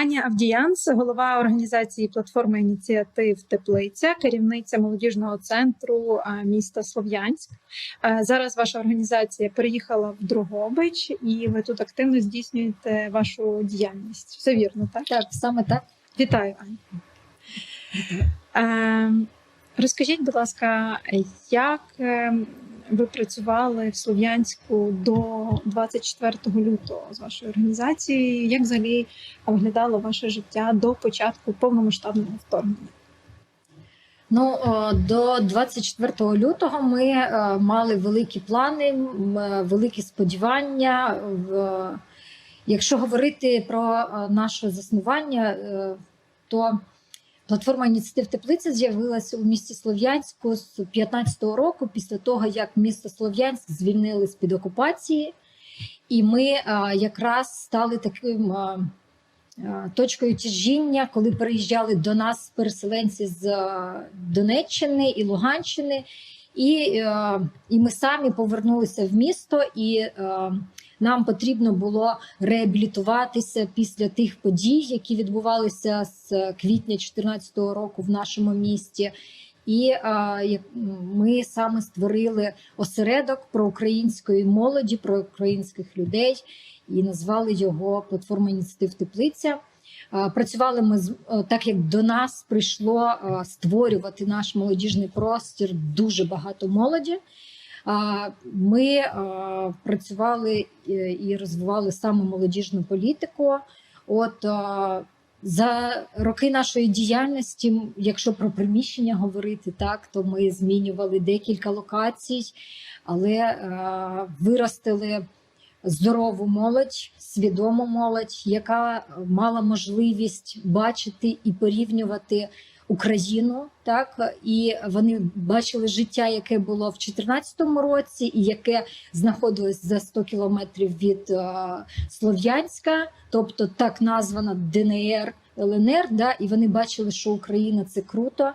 Аня Авдіянс, голова організації платформи ініціатив Теплиця, керівниця молодіжного центру міста Слов'янськ. Зараз ваша організація переїхала в Дрогобич, і ви тут активно здійснюєте вашу діяльність. Все вірно, так? Так, саме так. Вітаю, Аня. Е, Розкажіть, будь ласка, як е, ви працювали в Слов'янську до 24 лютого з вашою організацією? Як взагалі виглядало ваше життя до початку повномасштабного вторгнення? Ну до 24 лютого ми е, мали великі плани, е, великі сподівання. Якщо говорити про е, наше заснування, е, то платформа ініціатив Теплиця з'явилася у місті Слов'янську з 15-го року, після того як місто Слов'янськ звільнили з під окупації, і ми е, якраз стали таким. е, е, Точкою тяжіння, коли переїжджали до нас переселенці з Донеччини і Луганщини, і, е, і ми самі повернулися в місто, і е, нам потрібно було реабілітуватися після тих подій, які відбувалися з квітня 2014 року в нашому місті. І е, ми саме створили осередок проукраїнської молоді, про українських людей і назвали його платформа ініціатив Теплиця. Працювали ми з так, як до нас прийшло створювати наш молодіжний простір дуже багато молоді. Ми е, працювали е, і розвивали саме молодіжну політику. От е, за роки нашої діяльності, якщо про приміщення говорити, так то ми змінювали декілька локацій, але виростили здорову молодь, свідому молодь, яка мала можливість бачити і порівнювати Україну, так і вони бачили життя, яке було в 2014 році, і яке знаходилось за 100 кілометрів від е, Слов'янська, тобто так названа ДНР, ЛНР. Да, і вони бачили, що Україна це круто.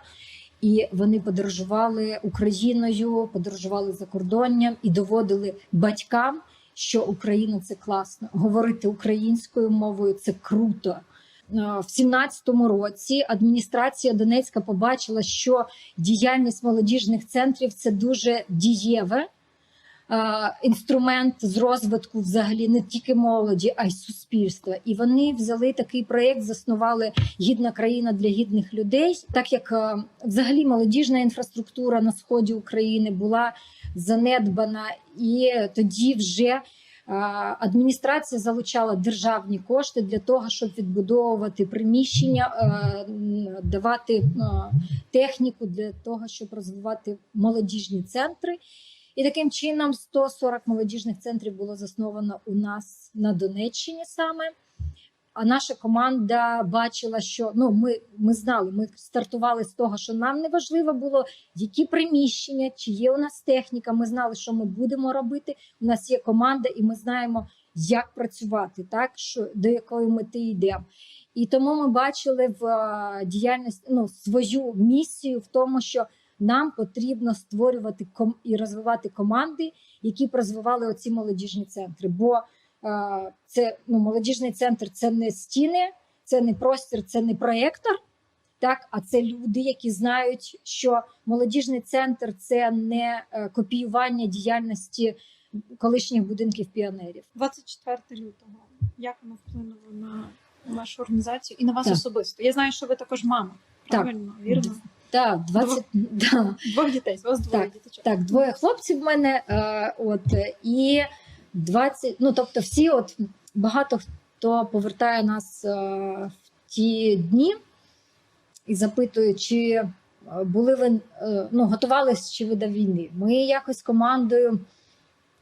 І вони подорожували Україною, подорожували за кордонням і доводили батькам, що Україна це класно. Говорити українською мовою це круто. Е, В 17-му році адміністрація Донецька побачила, що діяльність молодіжних центрів це дуже дієве. е, Інструмент з розвитку взагалі не тільки молоді, а й суспільства. І вони взяли такий проєкт, заснували гідна країна для гідних людей, так як е, взагалі молодіжна інфраструктура на сході України була занедбана, і тоді вже адміністрація залучала державні кошти для того, щоб відбудовувати приміщення, давати техніку для того, щоб розвивати молодіжні центри. І таким чином 140 молодіжних центрів було засновано у нас на Донеччині саме. А наша команда бачила, що ну ми, ми знали, ми стартували з того, що нам не важливо було, які приміщення, чи є у нас техніка. Ми знали, що ми будемо робити. У нас є команда, і ми знаємо, як працювати, так що до якої мети йдемо. І тому ми бачили в е, діяльності ну, свою місію в тому, що нам потрібно створювати ком і розвивати команди, які б розвивали оці молодіжні центри. Бо це ну, молодіжний центр це не стіни, це не простір, це не проєктор. Так, а це люди, які знають, що молодіжний центр це не е, копіювання діяльності колишніх будинків піонерів. 24 лютого. Як воно вплинуло на вашу організацію і на вас Так. особисто? Я знаю, що ви також мама. Так. Правильно, вірно? Так, 20, да, Двох дітей, у вас двоє Так, діточок. Так, двоє хлопців в мене, е, от і 20, ну тобто, всі, от багато хто повертає нас е, в ті дні і запитує, чи е, були ви е, ну, готувалися чи ви до війни. Ми якось командою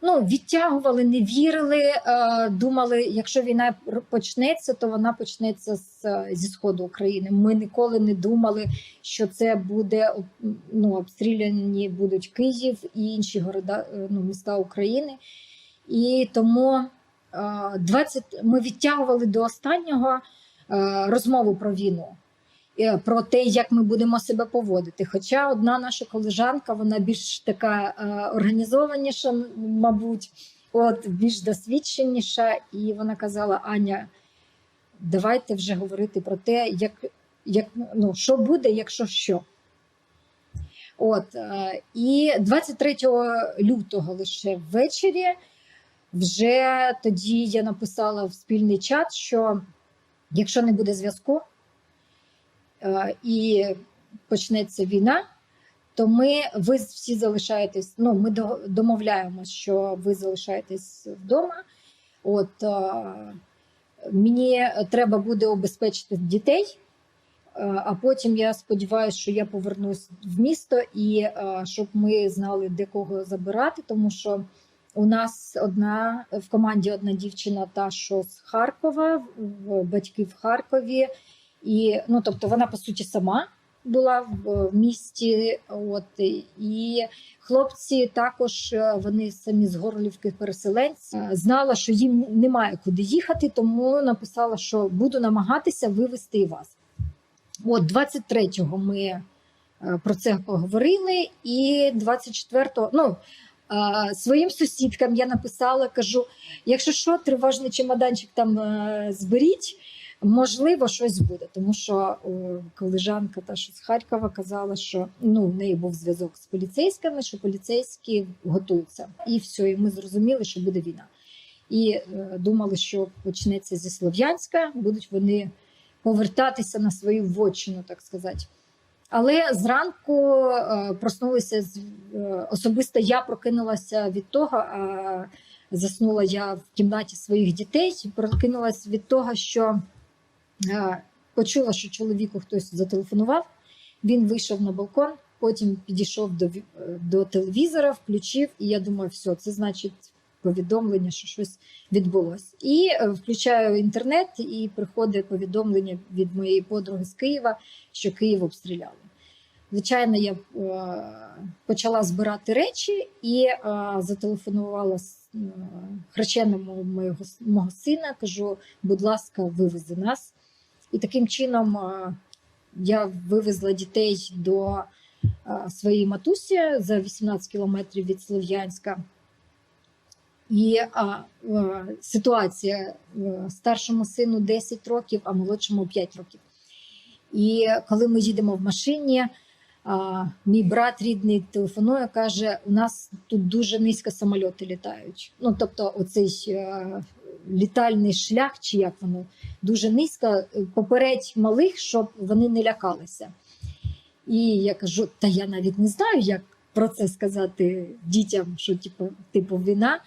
ну, відтягували, не вірили, думали, якщо війна почнеться, то вона почнеться з, зі сходу України. Ми ніколи не думали, що це буде ну, обстріляні будуть Київ і інші города, ну, міста України. І тому е, 20, ми відтягували до останнього е, розмову про війну. е, Про те, як ми будемо себе поводити. Хоча одна наша колежанка, вона більш така е, організованіша, мабуть, от більш досвідченіша, і вона казала: Аня, давайте вже говорити про те, як, як, ну, що буде, якщо що. От, е, і 23 лютого лише ввечері, вже тоді я написала в спільний чат, що якщо не буде зв'язку е, і почнеться війна, то ми ви всі залишаєтесь. Ну, ми до- домовляємось, що ви залишаєтесь вдома. От е, мені треба буде обезпечити дітей. е, А потім я сподіваюся, що я повернусь в місто і щоб ми знали, де кого забирати, тому що у нас одна в команді одна дівчина, та що з Харкова, батьки в Харкові, і ну тобто вона по суті сама була в місті. От і хлопці також е, вони самі з Горлівки переселенці. Е, Знала, що їм немає куди їхати, тому написала, що буду намагатися вивезти і вас. От 23-го ми е, про це поговорили, і 24-го, ну. Е, Своїм сусідкам я написала, кажу: якщо що, тривожний чемоданчик там е, зберіть, можливо, щось буде. Тому що о, колежанка та що з Харкова казала, що ну, в неї був зв'язок з поліцейськими, що поліцейські готуються. І все, і ми зрозуміли, що буде війна. І е, думали, що почнеться зі Слов'янська, будуть вони повертатися на свою вотчину, так сказати. Але зранку е, проснулися е, особисто я прокинулася від того, заснула я в кімнаті своїх дітей. Прокинулася від того, що е, почула, що чоловіку хтось зателефонував. Він вийшов на балкон, потім підійшов до, до телевізора, включив, і я думаю, все, це значить повідомлення, що щось відбулось. І е, включаю інтернет, і приходить повідомлення від моєї подруги з Києва, що Київ обстріляли. Звичайно, я е, почала збирати речі і е, зателефонувала хрещеному моєго, мого сина. Кажу, будь ласка, вивези нас. І таким чином я вивезла дітей до своєї матусі за 18 кілометрів від Слов'янська. І а, е, ситуація е, старшому сину 10 років, а молодшому 5 років. І коли ми їдемо в машині, а, мій брат рідний телефонує, каже: у нас тут дуже низько самольоти літають. Ну, тобто, оцей е, літальний шлях, чи як воно, дуже низько, е, попередь малих, щоб вони не лякалися. І я кажу: та я навіть не знаю, як про це сказати дітям, що типу, типу війна.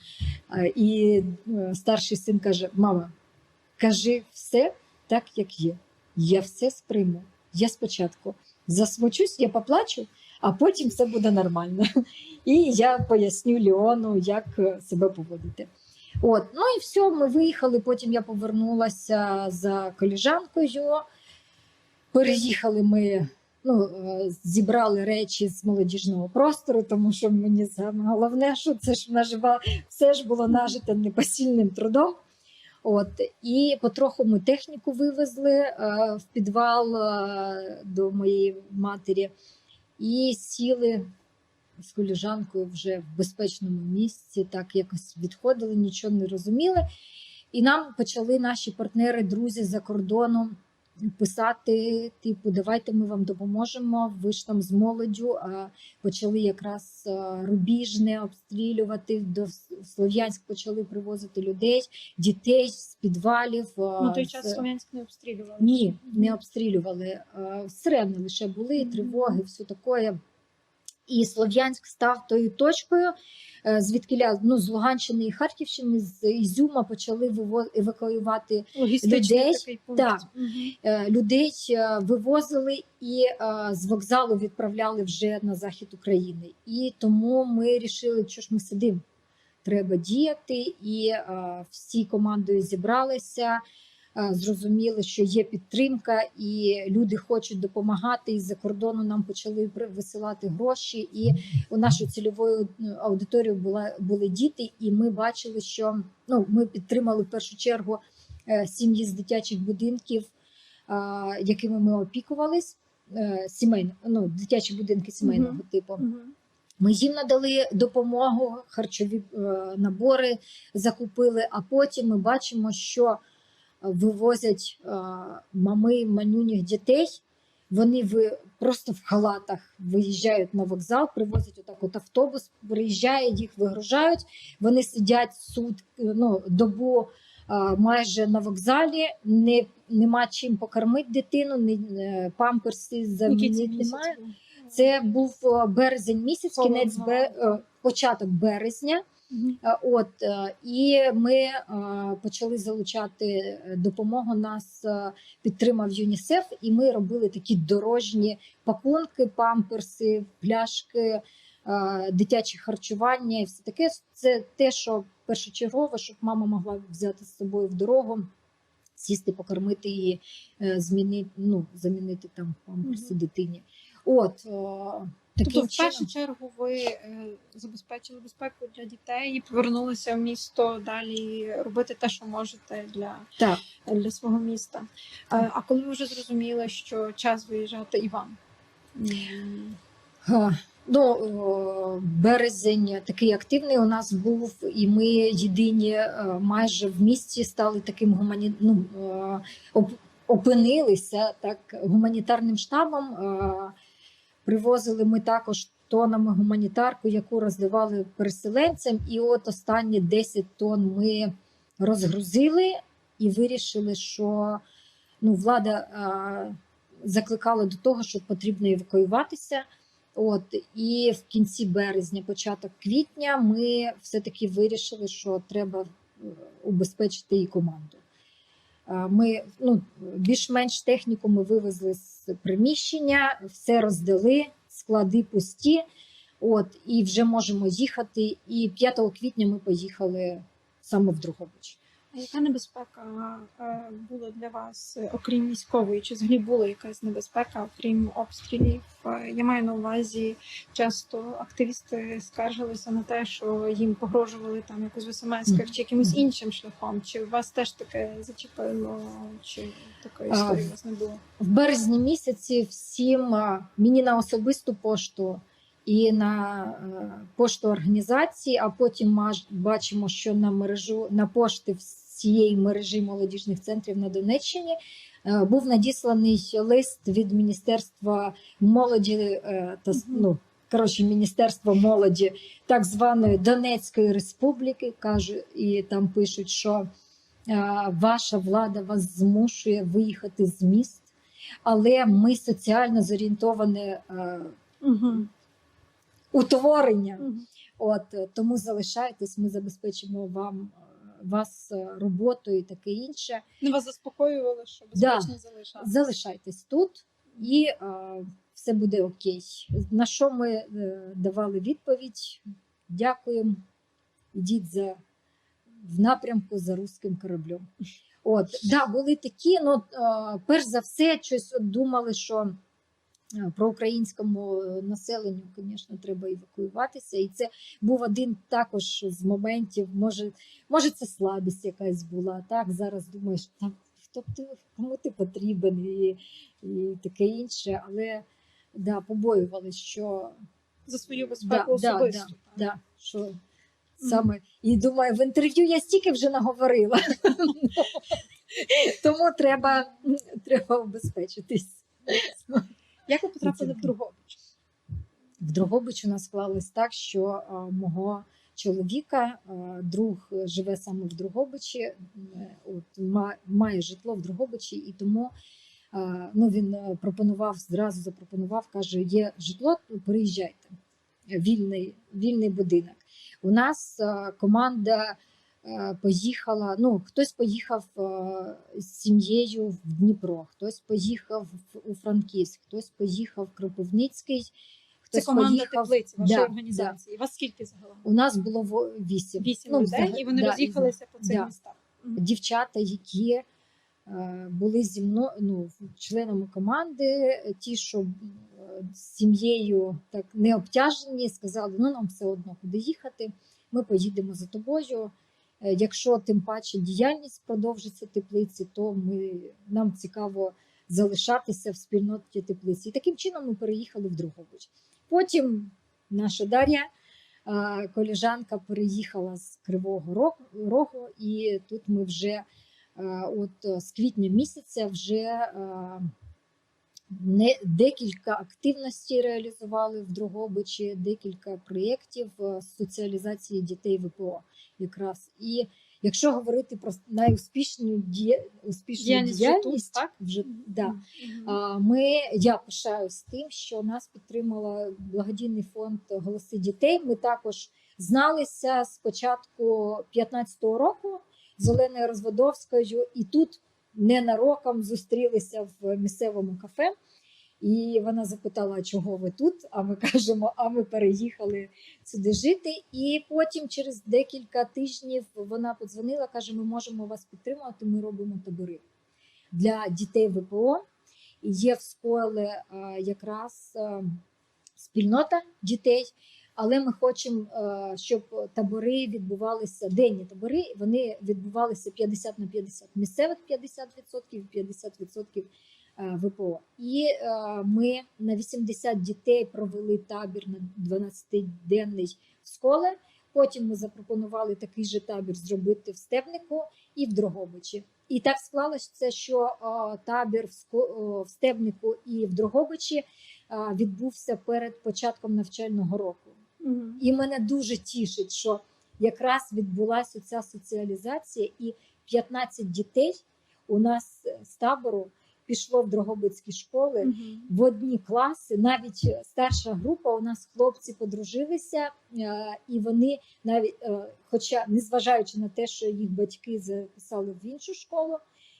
І е, старший син каже: Мама, кажи все так, як є. Я все сприйму. Я спочатку засмучусь, я поплачу, а потім все буде нормально. І я поясню Леону, як е, себе поводити. От, ну і все, ми виїхали. Потім я повернулася за коліжанкою. Переїхали ми, ну, е, зібрали речі з молодіжного простору, тому що мені саме головне, що це ж нажива, все ж було нажите непосильним трудом. От, і потроху ми техніку вивезли е, в підвал е, до моєї матері і сіли з коліжанкою вже в безпечному місці, так якось відходили, нічого не розуміли. І нам почали наші партнери, друзі за кордоном писати: типу, давайте ми вам допоможемо. Ви ж там з молоддю. А почали якраз рубіжне обстрілювати. До Слов'янськ почали привозити людей, дітей з підвалів. На той час Слов'янськ не обстрілювали. ні, не обстрілювали. Сирени лише були, тривоги, все таке. І Слов'янськ став тою точкою, е, звідки ну, з Луганщини і Харківщини, з Ізюма почали евакуювати людей, так. Е, людей е, вивозили і з вокзалу відправляли вже на захід України. І тому ми вирішили, що ж ми сидимо. Треба діяти, і всі командою зібралися. Е, Зрозуміли, що є підтримка, і люди хочуть допомагати. І з-за кордону нам почали висилати гроші. І у нашою цільовою ну, аудиторією була були діти, і ми бачили, що ну ми підтримали в першу чергу е, сім'ї з дитячих будинків, якими ми опікувались, е, сімейно, ну, дитячі будинки сімейного Мгм. типу. Мгм. Ми їм надали допомогу, харчові е, набори закупили, а потім ми бачимо, що вивозять е, мами манюніх дітей. Вони ви просто в халатах виїжджають на вокзал, привозять отак от автобус, приїжджає, їх вигружають. Вони сидять суд, ну, добу е, майже на вокзалі, не, нема чим покормити дитину, не, памперси замінити немає. Це був е, березень місяць, кінець бе, початок березня. Е, От е, і ми е, почали залучати допомогу. Нас підтримав ЮНІСЕФ, і ми робили такі дорожні пакунки, памперси, пляшки, дитяче харчування і все таке. Це те, що першочергово, щоб мама могла взяти з собою в дорогу, сісти, покормити її, змінити, ну, замінити там памперси Мгм. дитині. От е, Тобто, в першу чергу ви е, забезпечили безпеку для дітей і повернулися в місто далі робити те, що можете для, Так. для свого міста. Е, А коли ви вже зрозуміли, що час виїжджати і вам? М, Ну, березень такий активний у нас був, і ми єдині е, майже в місті стали таким гумані... ну, е, оп- опинилися так гуманітарним штабом. Привозили ми також тонами гуманітарку, яку роздавали переселенцям. І от останні 10 тонн ми розгрузили і вирішили, що ну, влада е, закликала до того, що потрібно евакуюватися. От і в кінці березня, початок квітня, ми все-таки вирішили, що треба е, убезпечити і команду. Е, Ми ну, більш-менш техніку ми вивезли з приміщення, все роздали, склади пусті. От, і вже можемо їхати. І 5 квітня ми поїхали саме в Другобич. А яка небезпека е, була для вас, е, окрім військової? Чи взагалі була якась небезпека, окрім обстрілів? Е, Я маю на увазі, часто активісти скаржилися на те, що їм погрожували там якось в смс-ках чи якимось іншим шляхом. Чи вас теж таке зачепило, чи такої А, історії у вас не було? В березні місяці всім а, мені на особисту пошту і на е, пошту організації, а потім маж- бачимо, що на мережу на пошти всієї мережі молодіжних центрів на Донеччині е, був надісланий лист від Міністерства молоді е, та ну, коротше, Міністерства молоді так званої Донецької Республіки, каже, і там пишуть, що е, ваша влада вас змушує виїхати з міст, але ми соціально зорієнтоване Угу. утворення. От тому залишайтесь, ми забезпечимо вам вас е, роботою і таке інше. Не вас заспокоювали, що Да. безпечно залишати? Залишайтесь тут і е, все буде окей. На що ми е, давали відповідь? Дякуємо. Ідіть за в напрямку за руським кораблем. От да, були такі. Ну е, перш за все, щось от думали, що е, про українському населенню, звісно, треба евакуюватися. І це був один також з моментів. Може, може, це слабість якась була. Так зараз думаєш, так хто б ти кому ти потрібен і, і таке інше. Але да, побоювалися, що За свою безпеку Да, да, особисто. так? Да, що саме і думаю, в інтерв'ю я стільки вже наговорила. Тому треба, треба обезпечитись. Як ви потрапили в Другобич? В Дрогобич у нас склалось так, що а, мого чоловіка а, друг живе саме в Дрогобичі, е, от ма- має житло в Дрогобичі, і тому ну, він е, пропонував зразу запропонував, каже: є житло, переїжджайте. Вільний, вільний будинок. У нас команда е, поїхала. Ну, хтось поїхав е, з сім'єю в Дніпро, хтось поїхав у Франківськ, хтось поїхав в Кропивницький. Це команда поїхав. теплиці, вашої Да, організації. Вас скільки загалом? У нас було вісім. Вісім Ну, людей, взагалі, і вони да, роз'їхалися по цих да. містах. Дівчата, які е, були зі мною ну, членами команди, е, ті, що е, з сім'єю так не обтяжені, сказали: ну нам все одно куди їхати. Ми поїдемо за тобою. Е, Якщо тим паче діяльність продовжиться теплиці, то ми нам цікаво залишатися в спільноті теплиці. І таким чином ми переїхали в Другобич. Потім наша Дар'я, е, коліжанка, переїхала з Кривого Рогу, і тут ми вже от е, з квітня місяця вже е, не декілька активностей реалізували в Дрогобичі, декілька проєктів е, з соціалізації дітей ВПО. Якраз і якщо говорити про найуспішну успішну Діяльність діяльність, так? вже да. Мгм. А, Ми я пишаюсь тим, що нас підтримала благодійний фонд Голоси дітей. Ми також зналися з початку 15-го року з Оленою Розводовською, і тут ненароком зустрілися в місцевому кафе. І вона запитала, чого ви тут? А ми кажемо, а ми переїхали сюди жити. І потім, через декілька тижнів, вона подзвонила, каже: Ми можемо вас підтримувати. Ми робимо табори для дітей ВПО. Є в школи е, якраз е, спільнота дітей, але ми хочемо, е, щоб табори відбувалися, денні табори, вони відбувалися 50 на 50. Місцевих 50%, 50% е, ВПО. І е, ми на 80 дітей провели табір на 12-денний в школи. Потім ми запропонували такий же табір зробити в Стебнику і в Дрогобичі. І так склалося, що табір в, Стебнику і в Дрогобичі відбувся перед початком навчального року. Мгм. І мене дуже тішить, що якраз відбулася ця соціалізація, і 15 дітей у нас е, з табору пішло в Дрогобицькі школи Мгм. в одні класи. Навіть старша група у нас хлопці подружилися, е, і вони навіть, е, хоча незважаючи на те, що їх батьки записали в іншу школу,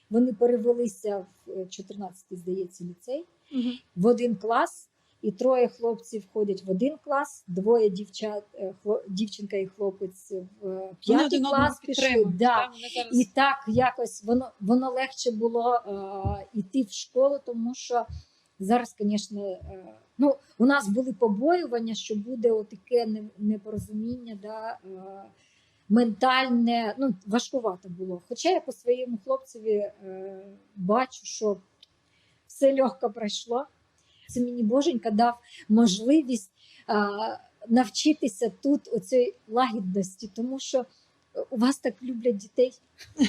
вони перевелися в е, 14-й, здається, ліцей Мгм. в один клас. І троє хлопців входять в один клас, двоє дівчат, е, хло- дівчинка і хлопець в е, п'ятий клас пішли. Да. зараз- І так якось воно воно легше було е, йти в школу, тому що зараз, звісно, е, ну, у нас були побоювання, що буде отаке непорозуміння, да, е, ментальне, ну, важкувато було. Хоча я по своєму хлопцеві е, бачу, що все легко пройшло. Це мені Боженька дав можливість е, навчитися тут оцій лагідності, тому що у вас так люблять дітей.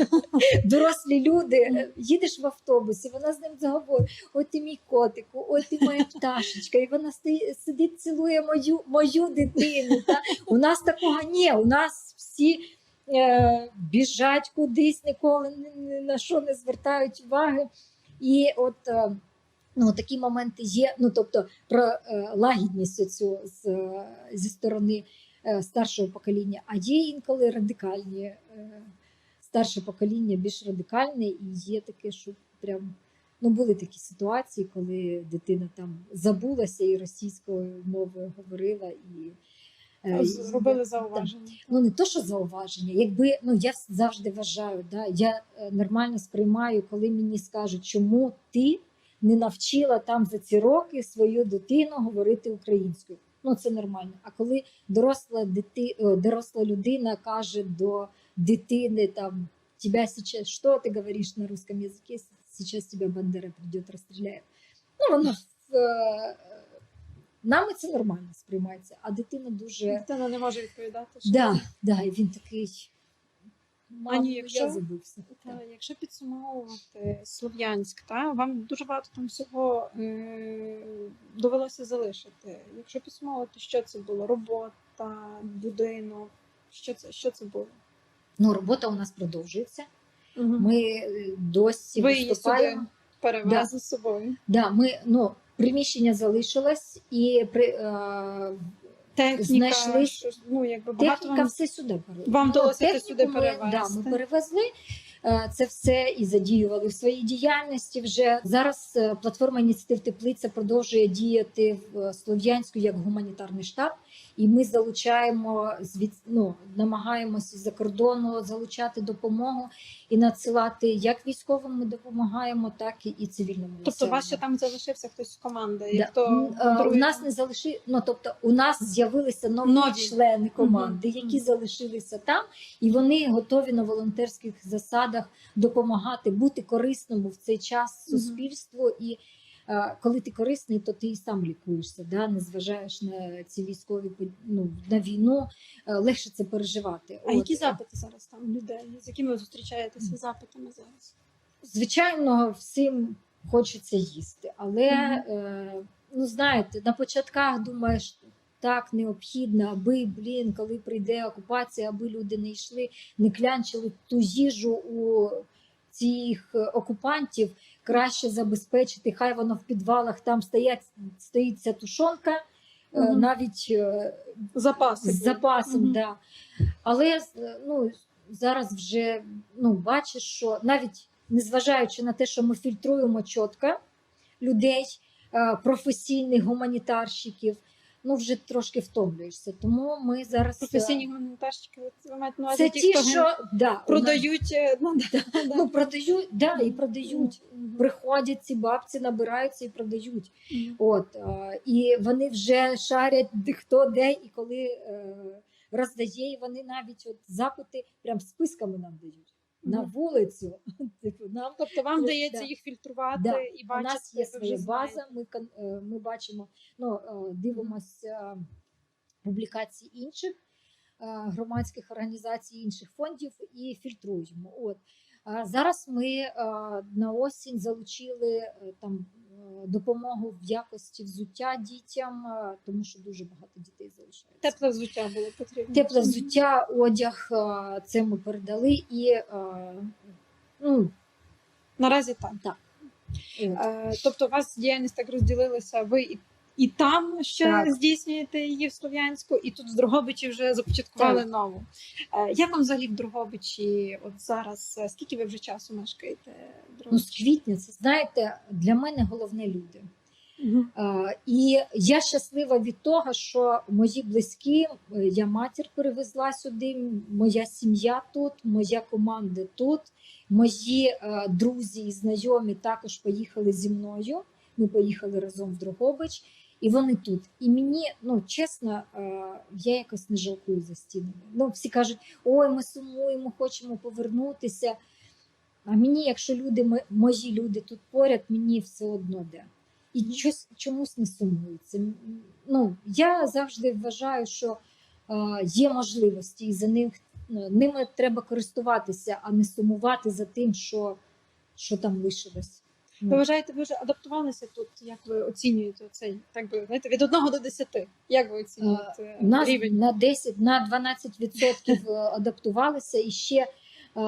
Дорослі люди, е, їдеш в автобусі, вона з ним заговорить: ой, ти мій котику, ой, ти моя пташечка. І вона сидить, цілує мою, мою дитину. Та? У нас такого ні, у нас всі е, біжать кудись, ніколи ні, ні на що не звертають уваги. І от е, ну, такі моменти є. Ну, тобто, про е, лагідність цю з, е, зі сторони е, старшого покоління, а є інколи радикальні. Е, старше покоління більш радикальне, і є таке, що прям ну були такі ситуації, коли дитина там забулася і російською мовою говорила і. Зробили зауваження. Ну не то, що зауваження. Якби ну я завжди вважаю, да, я нормально сприймаю, коли мені скажуть, чому ти не навчила там за ці роки свою дитину говорити українською. Ну це нормально. А коли доросла дити, доросла людина каже до дитини там тебя сейчас, что ты говоришь на русском языке, сейчас тебя Бандера придет, расстреляет. Ну, воно е, нами це нормально сприймається, а дитина дуже Дитина не може відповідати. що- Да, да, і він такий. Ані, якщо- я забувся. Та, якщо підсумовувати Слов'янськ, та вам дуже багато там всього е, довелося залишити. Якщо підсумовувати, що це було? Робота, будинок, що це, що це було? Ну, робота у нас продовжується. Угу. Ми е, досі Ви виступаємо. сюди перевезли з собою. Да, ми, ну, приміщення залишилось і при, е, Техніка, Знайшли- що, ну, якби багато техніка вам... все сюди перевезли. Вам вдалося це сюди перевезти. Да, ми перевезли. Е, Це все і задіювали в своїй діяльності. Вже зараз е, платформа ініціатив Теплиця продовжує діяти в е, Слов'янську як гуманітарний штаб, і ми залучаємо звід, ну, намагаємося з-за кордону залучати допомогу і надсилати як військовим ми допомагаємо, так і- і цивільному. Тобто у вас ще там залишився хтось з команди? Да. Як то М, е, У нас не залиши... ну, тобто у нас з'явилися нові, Нові. члени команди, Мгм. які Мгм. залишилися там, і вони готові на волонтерських засадах допомагати бути корисному в цей час суспільству і е, коли ти корисний, то ти і сам лікуєшся, да? не зважаєш на ці військові ну, на війну, е, легше це переживати. А От. які запити зараз там людей? З якими ви зустрічаєтеся запитами зараз? Звичайно, всім хочеться їсти, але е, ну знаєте, на початках думаєш. Так необхідно, аби блін, коли прийде окупація, аби люди не йшли, не клянчили ту їжу у цих е, окупантів, краще забезпечити. Хай воно в підвалах там стоять, стоїть ця тушонка, угу. Навіть е, Запаси. з запасом, Угу. да. Але е, ну, зараз вже ну, бачиш, що навіть незважаючи на те, що ми фільтруємо чітко людей, е, професійних гуманітарщиків, ну вже трошки втомлюєшся. Тому ми зараз е, Професійні гуманітарщики, ви- ви маєте на увазі це ті, ті, хто що да, продають. е, Ну, да, да. ну, продають, да, і продають. Мгм. Приходять ці бабці, набираються і продають. Мгм. От е, і вони вже шарять хто де і коли е, роздає, і вони навіть от запити прям списками нам дають на вулицю. Типу, нам Тобто вам вдається їх фільтрувати Да. і у нас є своя база. Ми е, ми бачимо, ну е, дивимося публікації інших е, громадських організацій, інших фондів і фільтруємо. От зараз ми на осінь залучили там допомогу в якості взуття дітям, е, тому що дуже багато дітей залишається. Тепле взуття було потрібно. Тепле взуття, одяг е, це ми передали і е, ну, Наразі так. Е, Тобто, у вас діяльність так розділилася. Ви і, і там ще Так. здійснюєте її в Слов'янську, і тут в Дрогобичі вже започаткували Так. нову. Е, Як вам взагалі в Дрогобичі? От зараз е, скільки ви вже часу мешкаєте? в ну, з квітня, це знаєте, для мене головне люди. Мгм. Е, І я щаслива від того, що мої близькі, я матір перевезла сюди, моя сім'я тут, моя команда тут, мої е, друзі і знайомі також поїхали зі мною. Ми поїхали разом в Дрогобич, і вони тут. І мені, ну чесно, е, я якось не жалкую за стінами. Ну, всі кажуть, ой, ми сумуємо, хочемо повернутися. А мені, якщо люди, мої люди тут поряд, мені все одно де. І щось чомусь не сумується. Ну, я завжди вважаю, що е, є можливості, і за них е, ними треба користуватися, а не сумувати за тим, що, що там лишилось. Ви вважаєте, ви вже адаптувалися тут? Як ви оцінюєте цей, так би знаєте, від 1 до 10? Як ви оцінюєте У нас рівень? на 10, на 12% адаптувалися. І ще е,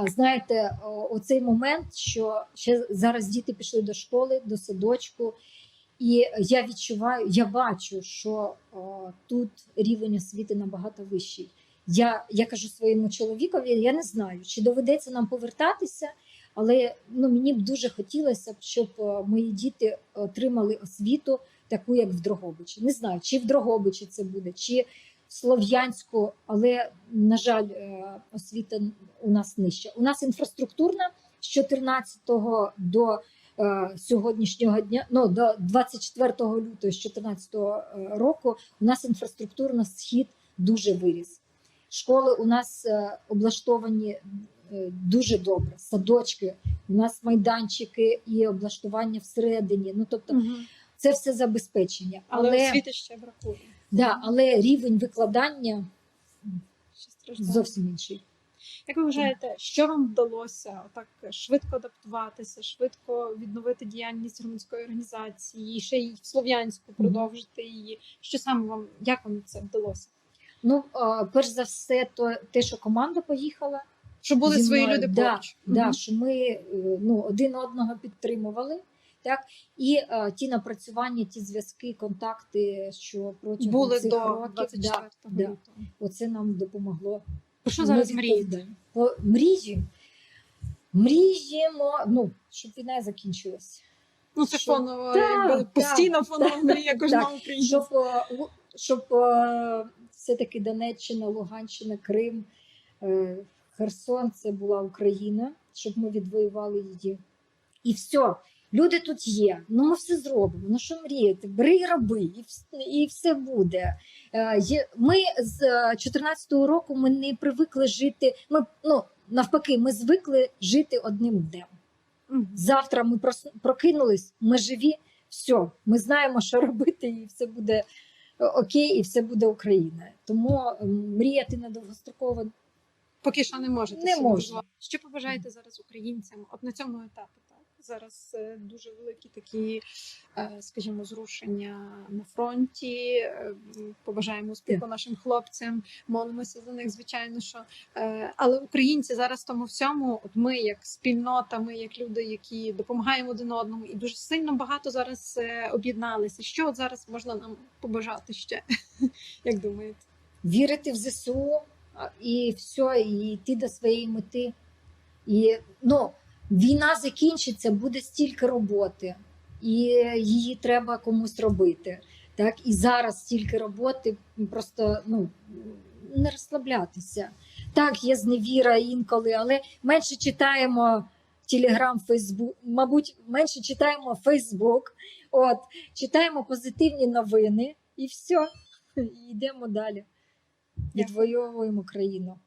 знаєте, оцей момент, що ще зараз діти пішли до школи, до садочку, і я відчуваю, я бачу, що о, тут рівень освіти набагато вищий. Я, я кажу своєму чоловікові, я не знаю, чи доведеться нам повертатися, але ну, мені б дуже хотілося б, щоб мої діти отримали освіту таку, як в Дрогобичі. Не знаю, чи в Дрогобичі це буде, чи в Слов'янську, але, на жаль, е, освіта у нас нижча. У нас інфраструктурна з 14 до е, сьогоднішнього дня, ну до 24 лютого з 14 року, у нас інфраструктурна схід дуже виріс. Школи у нас е, облаштовані е, дуже добре, садочки, у нас майданчики і облаштування всередині. Ну тобто, Мгм. це все забезпечення. Але, Але, освіти ще бракує. да, але рівень викладання зовсім інший. Як ви вважаєте, що вам вдалося так швидко адаптуватися, швидко відновити діяльність громадської організації, і ще й в Слов'янську продовжити її? Що саме вам як вам це вдалося? Ну, перш за все, то те, що команда поїхала, Щоб були Зі свої мною, люди да, поруч? да, що ми е, ну, один одного підтримували. Так? І е, ті напрацювання, ті зв'язки, контакти, що протягом були цих до років, да, да. оце нам допомогло. Що Ми зараз мрієте? По мрії, мріємо, ну, щоб війна закінчилась. Ну це Що? фонова, Так, якби постійна фонова так, мрія кожного українця. щоб, е, щоб е, все-таки Донеччина, Луганщина, Крим, Херсон це була Україна, щоб ми відвоювали її. І все. Люди тут є. Ну ми все зробимо. Ну що мріяти? Бери і роби, і і все буде. Е, Ми з 14-го року ми не привикли жити. Ми ну навпаки, ми звикли жити одним днем. Завтра ми прокинулись, ми живі. все, ми знаємо, що робити, і все буде е, окей, і все буде Україна. Тому мріяти на довгостроково Поки що не можете. Не собі можна. Що побажаєте зараз українцям? От на цьому етапі, так зараз е, дуже великі такі, е, скажімо, зрушення на фронті. Е, Побажаємо успіху нашим хлопцям, молимося за них, звичайно, що але українці зараз в тому всьому, от ми як спільнота, ми як люди, які допомагаємо один одному, і дуже сильно багато зараз об'єдналися. Що от зараз можна нам побажати ще? Як думаєте? вірити в ЗСУ і все, і йти до своєї мети. І ну, війна закінчиться, буде стільки роботи, і її треба комусь робити. Так? І зараз стільки роботи, просто ну, не розслаблятися. Так, є зневіра інколи, але менше читаємо Телеграм, Фейсбук, мабуть, менше читаємо Фейсбук, от, читаємо позитивні новини і все, і йдемо далі. Відвоюємо країну.